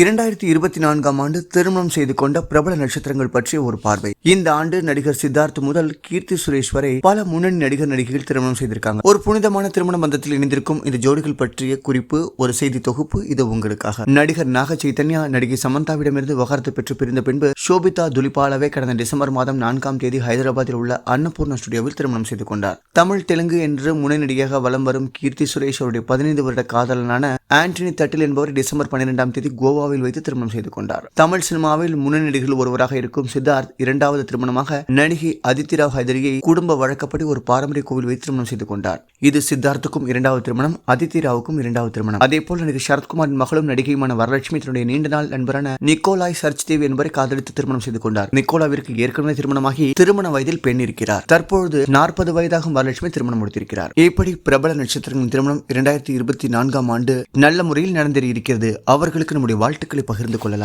இரண்டாயிரத்தி இருபத்தி நான்காம் ஆண்டு திருமணம் செய்து கொண்ட பிரபல நட்சத்திரங்கள் பற்றிய ஒரு பார்வை. இந்த ஆண்டு நடிகர் சித்தார்த் முதல் கீர்த்தி சுரேஷ் வரை பல முன்னணி நடிகர் நடிகைகள் திருமணம் செய்திருக்காங்க. ஒரு புனிதமான திருமண பந்தத்தில் இணைந்திருக்கும் இந்த ஜோடிகள் பற்றிய குறிப்பு ஒரு செய்தி தொகுப்பு இது உங்களுக்காக. நடிகர் நாக சைத்தன்யா நடிகை சமந்தாவிடமிருந்து விவகாரத்து பெற்று பிரிந்த பின்பு சோபிதா துலிபாலவே கடந்த டிசம்பர் மாதம் நான்காம் தேதி ஹைதராபாத்தில் உள்ள அன்னபூர்ணா ஸ்டுடியோவில் திருமணம் செய்து கொண்டார். தமிழ் தெலுங்கு என்று முன்னணி நடிகையாக வலம் வரும் கீர்த்தி சுரேஷ் அவருடைய பதினைந்து வருட காதலனான ஆண்டனி தட்டில் என்பவர் டிசம்பர் பன்னிரெண்டாம் தேதி கோவா கோவாவில் வைத்து திருமணம் செய்து கொண்டார். தமிழ் சினிமாவில் முன்னணிகள் ஒருவராக இருக்கும் சித்தார்த் இரண்டாவது திருமணமாக நடிகை அதித்தி ஹைதரியை குடும்ப வழக்கப்படி ஒரு பாரம்பரிய கோவில் வைத்து திருமணம் செய்து கொண்டார். இது சித்தார்த்துக்கும் இரண்டாவது திருமணம் அதித்தி ராவுக்கும் இரண்டாவது திருமணம். அதே போல் நடிகர் சரத்குமாரின் மகளும் நடிகையுமான வரலட்சுமி தன்னுடைய நீண்ட நாள் நண்பரான நிக்கோலாய் சர்ச்தேவ் என்பவரை காதலித்து திருமணம் செய்து கொண்டார். நிக்கோலாவிற்கு ஏற்கனவே திருமணமாகி திருமண வயதில் பெண் இருக்கிறார். தற்பொழுது நாற்பது வயதாகும் வரலட்சுமி திருமணம் முடித்திருக்கிறார். இப்படி பிரபல நட்சத்திரங்களின் திருமணம் இரண்டாயிரத்தி இருபத்தி நான்காம் ஆண்டு நல்ல முறையில் நடந்தேறி இருக்கிறது அவர்களுக்கு நம்முடைய வாழ்த்துக்களை பகிர்ந்து கொள்ளலாம்.